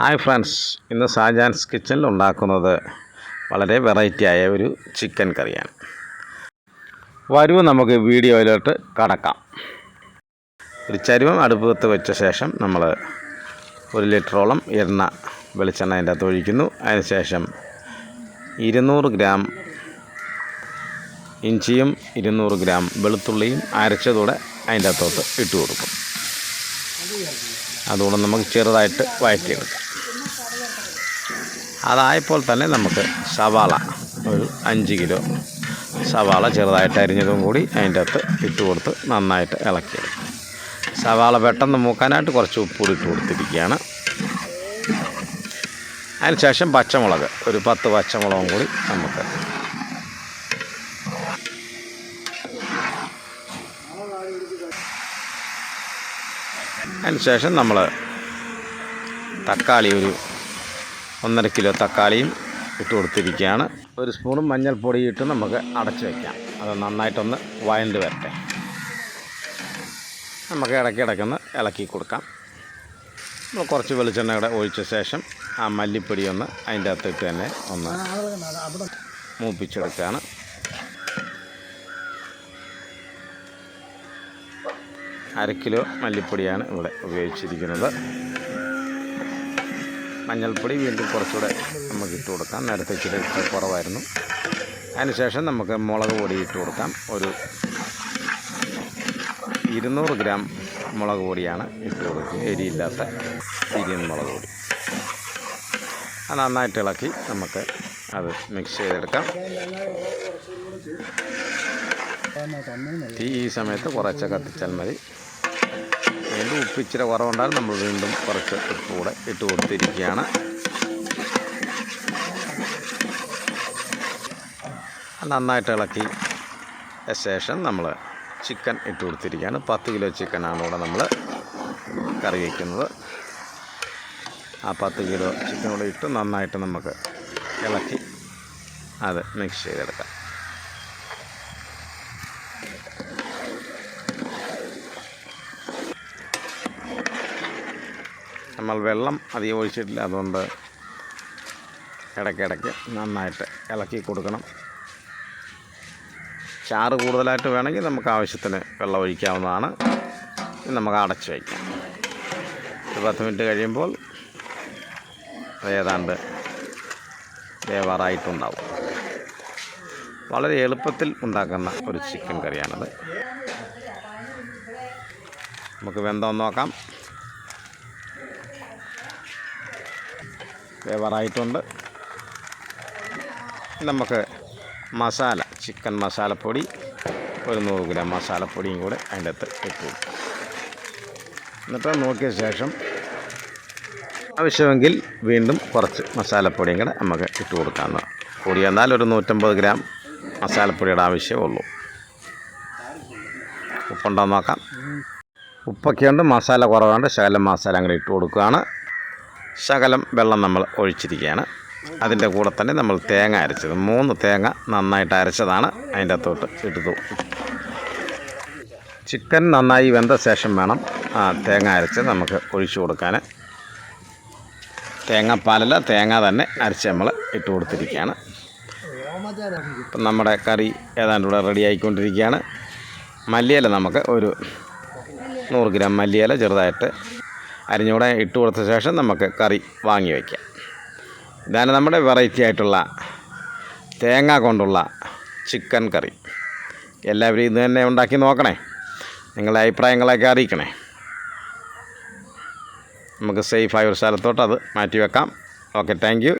Hi friends ഇന്ന് ഷാജാൻസ് കിച്ചണിൽ ഉണ്ടാക്കുന്നത് വളരെ വെറൈറ്റി ആയ ഒരു ചിക്കൻ കറിയാണ്. വരൂ നമുക്ക് വീഡിയോയിലോട്ട് കടക്കാം. ഒരു ചരുവം അടുപ്പത്ത് വെച്ച ശേഷം നമ്മൾ ഒരു ലിറ്ററോളം എണ്ണ വെളിച്ചെണ്ണ അതിന്റെ അകത്ത് ഒഴിക്കുന്നു. അതിനുശേഷം ഇരുന്നൂറ് ഗ്രാം ഇഞ്ചിയും ഇരുന്നൂറ് ഗ്രാം വെളുത്തുള്ളിയും അരച്ചതോടെ അതിന്റെ അകത്തോട്ട് ഇട്ട് കൊടുക്കും. അതുകൊണ്ട് നമുക്ക് ചെറുതായിട്ട് വഴറ്റിയെടുക്കാം. അതായപ്പോൾ തന്നെ നമുക്ക് സവാള ഒരു അഞ്ച് കിലോ സവാള ചെറുതായിട്ട് അരിഞ്ഞതും കൂടി അതിന്റെ അകത്ത് ഇട്ട് കൊടുത്ത് നന്നായിട്ട് ഇളക്കിയെടുക്കും. സവാള പെട്ടെന്ന് മൂക്കാനായിട്ട് കുറച്ച് ഉപ്പൂടി ഇട്ട് കൊടുത്തിരിക്കുകയാണ്. അതിനുശേഷം പച്ചമുളക് ഒരു പത്ത് പച്ചമുളകും കൂടി നമുക്ക് അതിനുശേഷം നമ്മൾ തക്കാളി ഒരു ഒന്നര കിലോ തക്കാളിയും ഇട്ട് കൊടുത്തിരിക്കുകയാണ്. ഒരു സ്പൂണും മഞ്ഞൾപ്പൊടി ഇട്ട് നമുക്ക് അടച്ചു വയ്ക്കാം അത് നന്നായിട്ടൊന്ന് വഴണ്ട് വരട്ടെ. നമുക്ക് ഇടയ്ക്കിടയ്ക്കൊന്ന് ഇളക്കി കൊടുക്കാം. നമ്മൾ കുറച്ച് വെളിച്ചെണ്ണ കൂടെ ഒഴിച്ച ശേഷം ആ മല്ലിപ്പൊടി ഒന്ന് അതിന്റെ അകത്തിട്ട് തന്നെ ഒന്ന് മൂപ്പിച്ചെടുക്കുകയാണ്. അര കിലോ മല്ലിപ്പൊടിയാണ് ഇവിടെ ഉപയോഗിച്ചിരിക്കുന്നത്. മഞ്ഞൾപ്പൊടി വീണ്ടും കുറച്ചുകൂടെ നമുക്ക് ഇട്ട് കൊടുക്കാം. നേരത്തെ ഇച്ചിരി കുറവായിരുന്നു. അതിനുശേഷം നമുക്ക് മുളക് പൊടി ഇട്ട് കൊടുക്കാം. ഒരു ഇരുന്നൂറ് ഗ്രാം മുളക് പൊടിയാണ് ഇട്ട് കൊടുക്കുന്നത് എരിയില്ലാത്ത തിരിയൻ മുളക് പൊടി. അത് നന്നായിട്ട് ഇളക്കി നമുക്ക് അത് മിക്സ് ചെയ്തെടുക്കാം. ഈ സമയത്ത് കുറച്ചൊക്കെ കത്തിച്ചാൽ മതി. വീണ്ടും ഉപ്പ് ഇച്ചിരി നമ്മൾ വീണ്ടും കുറച്ച് ഉപ്പ് കൂടെ ഇട്ട് കൊടുത്തിരിക്കുകയാണ്. നന്നായിട്ട് ഇളക്കി ശേഷം നമ്മൾ ചിക്കൻ ഇട്ട് കൊടുത്തിരിക്കുകയാണ്. പത്ത് കിലോ ചിക്കനാണ് ഇവിടെ നമ്മൾ കറി വയ്ക്കുന്നത്. ആ പത്ത് കിലോ ചിക്കൻ കൂടെ ഇട്ട് നന്നായിട്ട് നമുക്ക് ഇളക്കി അത് മിക്സ് ചെയ്തെടുക്കാം. നമ്മൾ വെള്ളം അധികം ഒഴിച്ചിട്ടില്ല അതുകൊണ്ട് ഇടയ്ക്കിടയ്ക്ക് നന്നായിട്ട് ഇളക്കി കൊടുക്കണം. ചാറ് കൂടുതലായിട്ട് വേണമെങ്കിൽ നമുക്ക് ആവശ്യത്തിന് വെള്ളം ഒഴിക്കാവുന്നതാണ്. നമുക്ക് അടച്ച് വയ്ക്കാം. ഒരു പത്ത് മിനിറ്റ് കഴിയുമ്പോൾ ഏതാണ്ട് വേവാറായിട്ടുണ്ടാവും. വളരെ എളുപ്പത്തിൽ ഉണ്ടാക്കുന്ന ഒരു ചിക്കൻ കറിയാണത്. നമുക്ക് വെന്തോന്ന് നോക്കാം. വേവാറായിട്ടുണ്ട്. നമുക്ക് മസാല ചിക്കൻ മസാലപ്പൊടി ഒരു നൂറ് ഗ്രാം മസാലപ്പൊടിയും കൂടെ അതിന്റെ അകത്ത് ഇട്ട് എന്നിട്ട് നോക്കിയ ശേഷം ആവശ്യമെങ്കിൽ വീണ്ടും കുറച്ച് മസാലപ്പൊടിയും കൂടെ നമുക്ക് ഇട്ട് കൊടുക്കാവുന്ന കൂടി എന്നാൽ ഒരു നൂറ്റമ്പത് ഗ്രാം മസാലപ്പൊടിയുടെ ആവശ്യമേ ഉള്ളൂ. ഉപ്പുണ്ടോ നോക്കാം. ഉപ്പൊക്കെയുണ്ട് മസാല കുറവുണ്ട് ശകലം മസാല അങ്ങനെ ഇട്ട് കൊടുക്കുകയാണ്. ശകലം വെള്ളം നമ്മൾ ഒഴിച്ചിരിക്കുകയാണ്. അതിന്റെ കൂടെ തന്നെ നമ്മൾ തേങ്ങ അരച്ചത്. മൂന്ന് തേങ്ങ നന്നായിട്ട് അരച്ചതാണ് അതിന്റെ അകത്തോട്ട് ഇട്ടു ചിക്കൻ നന്നായി വെന്ത ശേഷം വേണം തേങ്ങ അരച്ച് നമുക്ക് ഒഴിച്ചു കൊടുക്കാൻ. തേങ്ങാപ്പാലല്ല തേങ്ങ തന്നെ അരച്ച് നമ്മൾ ഇട്ട് കൊടുത്തിരിക്കുകയാണ്. ഇപ്പം നമ്മുടെ കറി ഏതാണ്ട് ഇവിടെ റെഡി ആയിക്കൊണ്ടിരിക്കുകയാണ്. മല്ലിയില നമുക്ക് ഒരു നൂറ് ഗ്രാം മല്ലിയില ചെറുതായിട്ട് അരിഞ്ഞൂടെ ഇട്ട് കൊടുത്ത ശേഷം നമുക്ക് കറി വാങ്ങി വയ്ക്കാം. ഇതാണ് നമ്മുടെ വെറൈറ്റി ആയിട്ടുള്ള തേങ്ങ കൊണ്ടുള്ള ചിക്കൻ കറി. എല്ലാവരും ഇത് തന്നെ ഉണ്ടാക്കി നോക്കണേ. നിങ്ങളുടെ അഭിപ്രായങ്ങളൊക്കെ അറിയിക്കണേ. നമുക്ക് സേഫായ ഒരു സ്ഥലത്തോട്ട് അത് മാറ്റി വെക്കാം. Okay thank